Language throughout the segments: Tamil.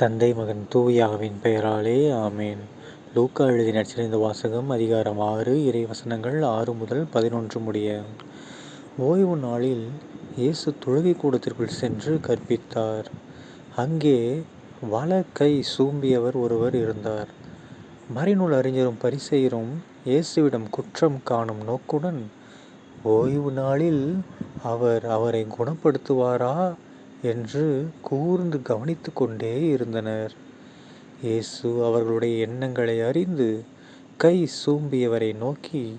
தந்தை மகன் தூயாவின் பெயராலே ஆமேன். லூக்கா எழுதி நடிச்சிருந்த வாசகம் அதிகாரம் ஆறு இறை வசனங்கள் ஆறு முதல் பதினொன்று முடிய. ஓய்வு நாளில் இயேசு தொழுகை கூடத்திற்குள் சென்று கற்பித்தார். அங்கே வழக்கை சூம்பியவர் ஒருவர் இருந்தார். மறைநூல் அறிஞரும் பரிசெயரும் இயேசுவிடம் குற்றம் காணும் நோக்குடன் ஓய்வு நாளில் அவர் அவரை குணப்படுத்துவாரா? என்று கூர்ந்து கவனித்து கொண்டே இருந்தனர். இயேசு அவர்களுடைய எண்ணங்களை அறிந்து கை சூம்பியவரை நோக்கி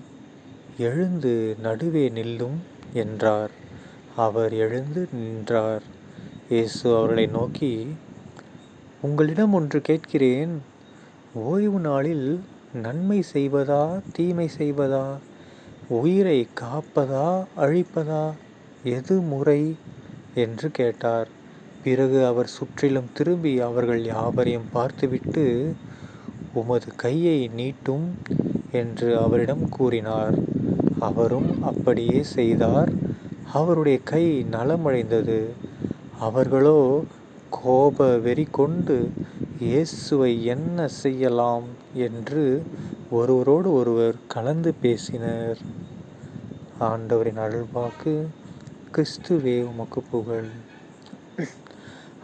எழுந்து நடுவே நில்லும் என்றார். அவர் எழுந்து நின்றார். இயேசு அவர்களை நோக்கி உங்களிடம் ஒன்று கேட்கிறேன். ஓய்வு நாளில் நன்மை செய்வதா தீமை செய்வதா உயிரை காப்பதா அழிப்பதா எது முறை? என்று கேட்டார். பிறகு அவர் சுற்றிலும் திரும்பி அவர்கள் யாவரையும் பார்த்துவிட்டு உமது கையை நீட்டும் என்று அவரிடம் கூறினார். அவரும் அப்படியே செய்தார். அவருடைய கை நலமடைந்தது. அவர்களோ கோப வெறி கொண்டு இயேசுவை என்ன செய்யலாம்? என்று ஒருவரோடு ஒருவர் கலந்து பேசினர். ஆண்டவரின் அருள்வாக்கு கிறிஸ்துவே உமக்கு புகழ்.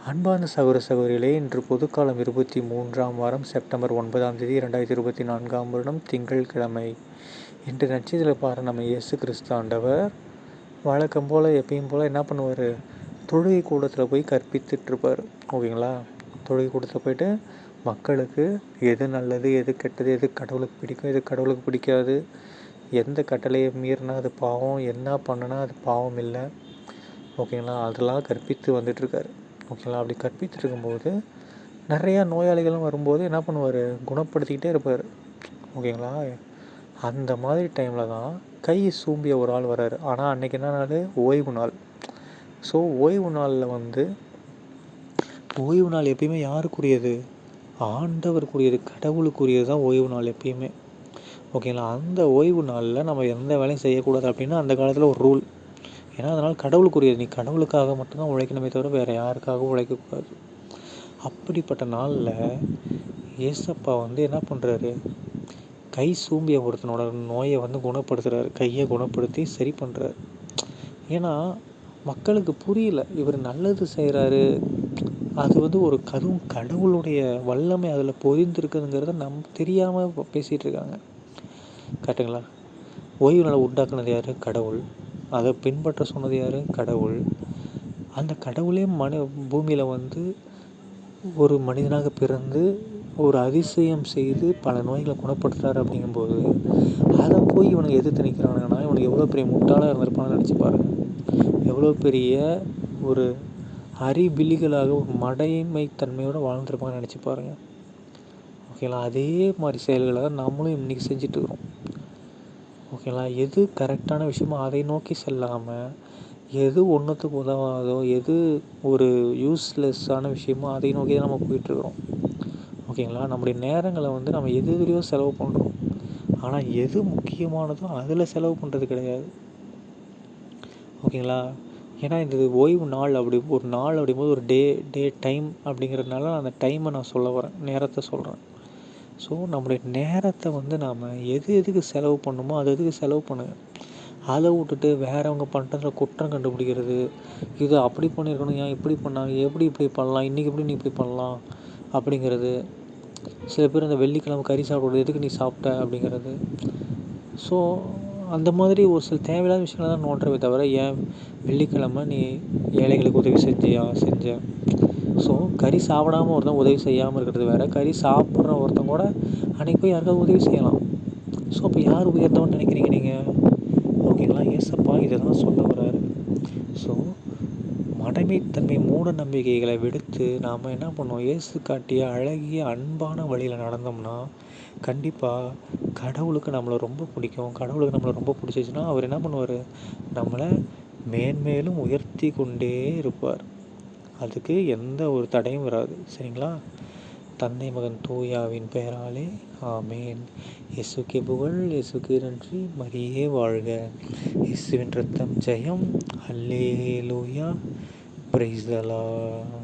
அன்பான சகோதர சகோதரிகளே இன்று பொதுக்காலம் இருபத்தி மூன்றாம் வாரம் செப்டம்பர் ஒன்பதாம் தேதி இரண்டாயிரத்தி இருபத்தி நான்காம் வருடம் திங்கட்கிழமை இன்று நட்சத்திர பாரு நம்ம இயேசு கிறிஸ்து ஆண்டவர். வழக்கம் போல் எப்பயும் போல் என்ன பண்ணுவார்? தொழுகை கூடத்தில் போய் கற்பித்துட்ருப்பார் ஓகேங்களா? தொழுகை கூடத்தில் போயிட்டு மக்களுக்கு எது நல்லது எது கெட்டது எது கடவுளுக்கு பிடிக்கும் எது கடவுளுக்கு பிடிக்காது எந்த கட்டளையை மீறினா அது பாவம் என்ன பண்ணுனா அது பாவம் இல்லை. ஓகேங்களா? அதெல்லாம் கற்பித்து வந்துட்டுருக்காரு. ஓகேங்களா? அப்படி கற்பித்துட்டு இருக்கும்போது நிறையா நோயாளிகளும் வரும்போது என்ன பண்ணுவார்? குணப்படுத்திக்கிட்டே இருப்பார். ஓகேங்களா? அந்த மாதிரி டைமில் தான் கை சூம்பிய ஒரு ஆள் வராரு ஆனால் அன்றைக்கி என்ன நாள்? ஓய்வு நாள். ஸோ ஓய்வு நாளில் வந்து ஓய்வு நாள் எப்பயுமே யாருக்குரியது? ஆண்டவருக்குரியது கடவுளுக்குரியது தான் ஓய்வு நாள் எப்பயுமே. ஓகேங்களா? அந்த ஓய்வு நாளில் நம்ம எந்த வேலையும் செய்யக்கூடாது அப்படின்னா அந்த காலத்தில் ஒரு ரூல் ஏன்னா அதனால் கடவுளுக்குரியது. நீ கடவுளுக்காக மட்டும்தான் உழைக்கணுமே தவிர வேறு யாருக்காகவும் உழைக்கக்கூடாது. அப்படிப்பட்ட நாளில் ஏசப்பா வந்து என்ன பண்ணுறாரு கை சூம்பிய ஒருத்தனோட நோயை வந்து குணப்படுத்துகிறாரு கையை குணப்படுத்தி சரி பண்ணுறாரு ஏன்னா மக்களுக்கு புரியல. இவர் நல்லது செய்கிறாரு அது வந்து ஒரு கரும் கடவுளுடைய வல்லமை அதில் பொதிந்திருக்குதுங்கிறத நம் தெரியாமல் பேசிகிட்டு இருக்காங்க. கரெக்டுங்களா? ஓய்வு நாளை உண்டாக்குனது யார்? கடவுள். அதை பின்பற்ற சொன்னது யார்? கடவுள். அந்த கடவுளே மனு பூமியில் வந்து ஒரு மனிதனாக பிறந்து ஒரு அதிசயம் செய்து பல நோய்களை குணப்படுத்துறாரு அப்படிங்கும்போது அதை போய் இவனுக்கு எதிர்த்து நிற்கிறானுங்கன்னா இவனுக்கு எவ்வளோ பெரிய முட்டாளாக இருந்திருப்பான்னு நினச்சி பாருங்கள் எவ்வளோ பெரிய ஒரு அறிபிலிகளாக ஒரு மடைமைத்தன்மையோடு தன்மையோடு நினச்சி பாருங்கள் ஓகேங்களா? அதே மாதிரி செயல்களை தான் நம்மளும் இன்றைக்கி செஞ்சிட்ருக்குறோம் ஓகேங்களா? எது கரெக்டான விஷயமோ அதை நோக்கி செல்லாமல் எது ஒன்றுத்துக்கு உதவாதோ எது ஒரு யூஸ்லெஸ்ஸான விஷயமோ அதை நோக்கி தான் நம்ம போயிட்டுருக்குறோம். ஓகேங்களா? நம்முடைய நேரங்களை வந்து நம்ம எது எதுலையோ செலவு பண்ணுறோம் ஆனால் எது முக்கியமானதோ அதில் செலவு பண்ணுறது கிடையாது. ஓகேங்களா? ஏன்னா இந்த ஓய்வு நாள் அப்படி ஒரு நாள் அப்படிங்கும்போது ஒரு டே டே டைம் அப்படிங்கிறதுனால அந்த டைமை நான் சொல்ல வரேன் நேரத்தை சொல்கிறேன் ஸோ நம்முடைய நேரத்தை வந்து நாம் எது எதுக்கு செலவு பண்ணணுமோ அது எதுக்கு செலவு பண்ணுங்க. அதை விட்டுட்டு வேறவங்க பண்ணுறதுல குற்றம் கண்டுபிடிக்கிறது. இது அப்படி பண்ணியிருக்கணும் ஏன் இப்படி பண்ணாங்க எப்படி இப்படி பண்ணலாம் இன்றைக்கி எப்படி நீ இப்படி பண்ணலாம் அப்படிங்கிறது. சில பேர் அந்த வெள்ளிக்கிழமை கறி சாப்பிட்றது எதுக்கு நீ சாப்பிட்ட அப்படிங்கிறது. ஸோ அந்த மாதிரி ஒரு சில தேவையில்லாத விஷயங்களை தான் நோண்டுறவே தவிர ஏன் வெள்ளிக்கிழமை நீ ஏழைகளுக்கு உதவி செஞ்சியா செஞ்ச? ஸோ கறி சாப்பிடாமல் ஒருத்தன் உதவி செய்யாமல் இருக்கிறது வேறு. கறி சாப்பிட்ற ஒருத்தன் கூட அன்றைக்கி போய் யாருக்காவது உதவி செய்யலாம். ஸோ அப்போ யார் உயர்ந்தவன் நினைக்கிறீங்க நீங்கள் ஓகேங்களா? ஏசப்பா இதை தான் சொல்ல வர்றாரு. ஸோ மடமைத்தன்மை மூட நம்பிக்கைகளை விடுத்து நாம் என்ன பண்ணோம் இயேசு காட்டிய அழகிய அன்பான வழியில் நடந்தோம்னா கண்டிப்பாக கடவுளுக்கு நம்மளை ரொம்ப பிடிக்கும். கடவுளுக்கு நம்மளை ரொம்ப பிடிச்சிச்சுன்னா அவர் என்ன பண்ணுவார்? நம்மளை மேன்மேலும் உயர்த்தி கொண்டே இருப்பார். அதுக்கு எந்த ஒரு தடையும் வராது. சரிங்களா? தந்தை மகன் தூயாவின் பெயராலே ஆமேன். இயேசுக்கே புகழ் இயேசுக்கே நன்றி. மரியே வாழ்க. இயேசுவின் ரத்தம் ஜெயம். அல்லேலூயா. லூயா